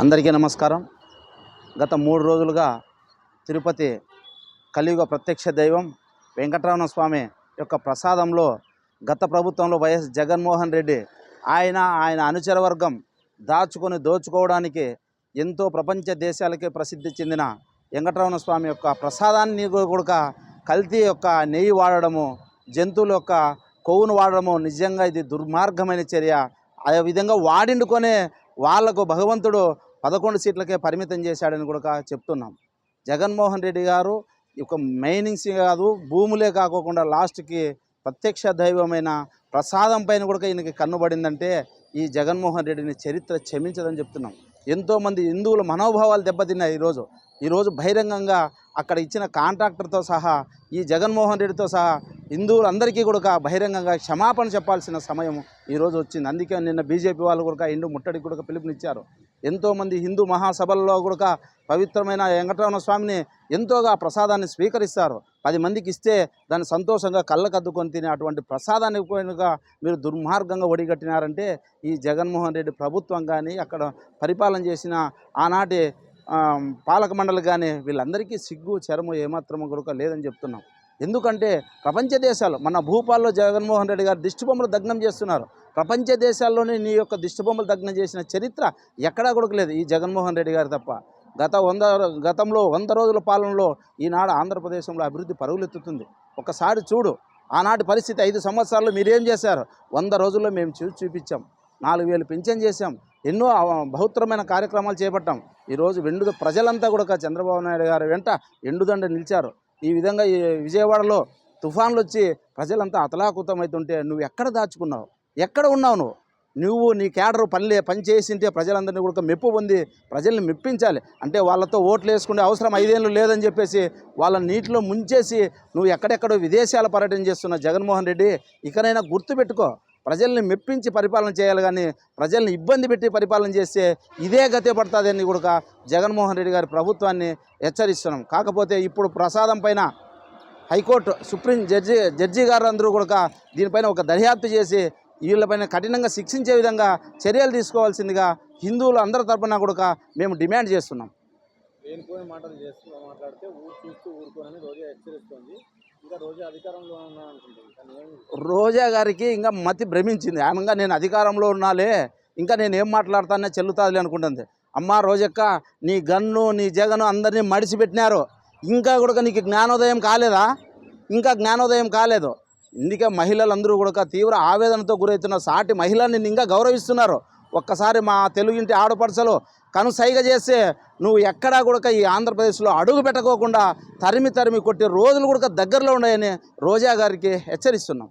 అందరికీ నమస్కారం. గత మూడు రోజులుగా తిరుపతి కలియుగ ప్రత్యక్ష దైవం వెంకటరమణ స్వామి యొక్క ప్రసాదంలో గత ప్రభుత్వంలో వైఎస్ జగన్మోహన్ రెడ్డి ఆయన ఆయన అనుచర వర్గం దాచుకొని దోచుకోవడానికి ఎంతో ప్రపంచ దేశాలకే ప్రసిద్ధి చెందిన వెంకటరమణ స్వామి యొక్క ప్రసాదాన్ని కూడా కల్తీ యొక్క నెయ్యి వాడడము జంతువుల యొక్క కొవ్వును వాడడము నిజంగా ఇది దుర్మార్గమైన చర్య. ఆ విధంగా వాడిండుకొనే వాళ్ళకు భగవంతుడు పదకొండు సీట్లకే పరిమితం చేశాడని కూడా చెప్తున్నాం. జగన్మోహన్ రెడ్డి గారు ఒక మైనింగ్స్ కాదు భూములే కాకోకుండా లాస్ట్కి ప్రత్యక్ష దైవమైన ప్రసాదం పైన కూడా ఈయనకి కన్నుబడిందంటే ఈ జగన్మోహన్ రెడ్డిని చరిత్ర క్షమించదని చెప్తున్నాం. ఎంతోమంది హిందువుల మనోభావాలు దెబ్బతిన్నాయి ఈరోజు. ఈరోజు బహిరంగంగా అక్కడ ఇచ్చిన కాంట్రాక్టర్తో సహా ఈ జగన్మోహన్ రెడ్డితో సహా హిందువులందరికీ కూడా బహిరంగంగా క్షమాపణ చెప్పాల్సిన సమయం ఈరోజు వచ్చింది. అందుకే నిన్న బీజేపీ వాళ్ళు కూడా ఇండు ముట్టడికి కూడా పిలుపునిచ్చారు. ఎంతోమంది హిందూ మహాసభల్లో కూడా పవిత్రమైన వెంకటరమణ స్వామిని ఎంతోగా ప్రసాదాన్ని స్వీకరిస్తారు. పది మందికి ఇస్తే దాన్ని సంతోషంగా కళ్ళకద్దుకొని తినే అటువంటి ప్రసాదాన్ని పోయినగా మీరు దుర్మార్గంగా ఒడిగట్టినారంటే ఈ జగన్మోహన్ రెడ్డి ప్రభుత్వం కానీ అక్కడ పరిపాలన చేసిన ఆనాటి పాలక మండలి కానీ వీళ్ళందరికీ సిగ్గు చరము ఏమాత్రము కూడా లేదని చెప్తున్నాం. ఎందుకంటే ప్రపంచ దేశాలు మన భూపాల్లో జగన్మోహన్ రెడ్డి గారు దిష్టిబొమ్మలు దగ్నం చేస్తున్నారు. ప్రపంచ దేశాల్లోనే నీ యొక్క దిష్టిబొమ్మలు దగ్నం చేసిన చరిత్ర ఎక్కడా కూడా లేదు ఈ జగన్మోహన్ రెడ్డి గారు తప్ప. గత వంద గతంలో వంద రోజుల పాలనలో ఈనాడు ఆంధ్రప్రదేశంలో అభివృద్ధి పరుగులెత్తుతుంది. ఒకసారి చూడు ఆనాటి పరిస్థితి ఐదు సంవత్సరాల్లో మీరేం చేశారు? వంద రోజుల్లో మేము చూ చూపించాం. నాలుగు వేలు పింఛన్ చేశాం. ఎన్నో ఆ- బహుత్తరమైన కార్యక్రమాలు చేపట్టాం. ఈరోజు వెండు ప్రజలంతా కూడా చంద్రబాబు నాయుడు గారు వెంట ఎండుదండ నిలిచారు. ఈ విధంగా ఈ విజయవాడలో తుఫాన్లు వచ్చి ప్రజలంతా అతలాకుతమవుతుంటే నువ్వు ఎక్కడ దాచుకున్నావు? ఎక్కడ ఉన్నావు నువ్వు? నువ్వు నీ క్యాడర్ పల్లె పని చేసింటే ప్రజలందరినీ కూడా మెప్పు పొంది ప్రజల్ని మెప్పించాలి. అంటే వాళ్ళతో ఓట్లు వేసుకునే అవసరం ఐదేళ్ళు లేదని చెప్పేసి వాళ్ళని నీటిలో ముంచేసి నువ్వు ఎక్కడెక్కడో విదేశాల పర్యటన చేస్తున్న జగన్మోహన్ రెడ్డి ఇకనైనా గుర్తుపెట్టుకో. ప్రజల్ని మెప్పించి పరిపాలన చేయాలి కానీ ప్రజల్ని ఇబ్బంది పెట్టి పరిపాలన చేస్తే ఇదే గతే పడుతుందని కూడా జగన్మోహన్ రెడ్డి గారి ప్రభుత్వాన్ని హెచ్చరిస్తున్నాం. కాకపోతే ఇప్పుడు ప్రసాదం పైన హైకోర్టు సుప్రీం జడ్జి జడ్జి గారు అందరూ కూడా దీనిపైన ఒక దర్యాప్తు చేసి వీళ్ళపైన కఠినంగా శిక్షించే విధంగా చర్యలు తీసుకోవాల్సిందిగా హిందువులు అందరి తరపున కూడా మేము డిమాండ్ చేస్తున్నాం. లేనిపోయిన మాటలు చేస్తూ మాట్లాడితే ఊరు చూస్తూ ఊరుకోనని రోజా హెచ్చరిస్తోంది. ఇంకా రోజా అధికారంలో ఉన్నా అనుకుంటుంది రోజా గారికి ఇంకా మతి భ్రమించింది. ఆమెగా నేను అధికారంలో ఉన్నాలే ఇంకా నేను ఏం మాట్లాడతానే చెల్లుతాదిలే అనుకుంటుంది. అమ్మా రోజక్క నీ గన్ను నీ జగను అందరినీ మడిచిపెట్టినారు. ఇంకా కూడా నీకు జ్ఞానోదయం కాలేదా? ఇంకా జ్ఞానోదయం కాలేదు. ఇందుకే మహిళలందరూ కూడా తీవ్ర ఆవేదనతో గురవుతున్న సాటి మహిళల్ని ఇంకా గౌరవిస్తున్నారు. ఒక్కసారి మా తెలుగింటి ఆడపడుచలు కనుసైగ చేస్తే నువ్వు ఎక్కడా కూడా ఈ ఆంధ్రప్రదేశ్లో అడుగు పెట్టకోకుండా తరిమి తరిమి కొట్టే రోజులు కూడా దగ్గరలో ఉన్నాయని రోజా గారికి హెచ్చరిస్తున్నాం.